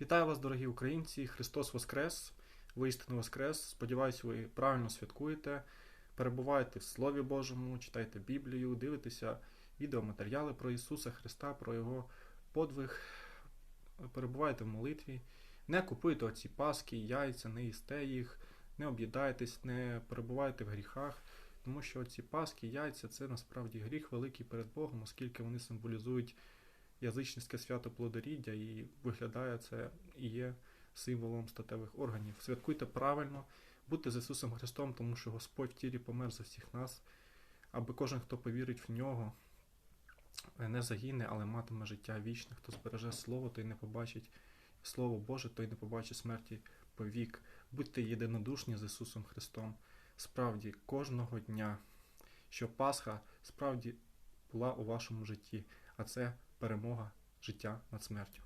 Вітаю вас, дорогі українці! Христос Воскрес! Воістину Воскрес! Сподіваюсь, ви правильно святкуєте, перебуваєте в Слові Божому, читаєте Біблію, дивитеся відеоматеріали про Ісуса Христа, про Його подвиг, перебуваєте в молитві, не купуйте оці паски, яйця, не їсте їх, не об'їдайтесь, не перебувайте в гріхах, тому що ці паски, яйця це насправді гріх великий перед Богом, оскільки вони символізують язичницьке свято плодоріддя, і виглядає це і є символом статевих органів. Святкуйте правильно, будьте з Ісусом Христом, тому що Господь в тілі помер за всіх нас, аби кожен, хто повірить в нього, не загине, але матиме життя вічне. Хто збереже Слово, той не побачить Слово Боже, той не побачить смерті повік. Будьте єдинодушні з Ісусом Христом. Справді, кожного дня, що Пасха справді була у вашому житті, а це перемога життя над смертю.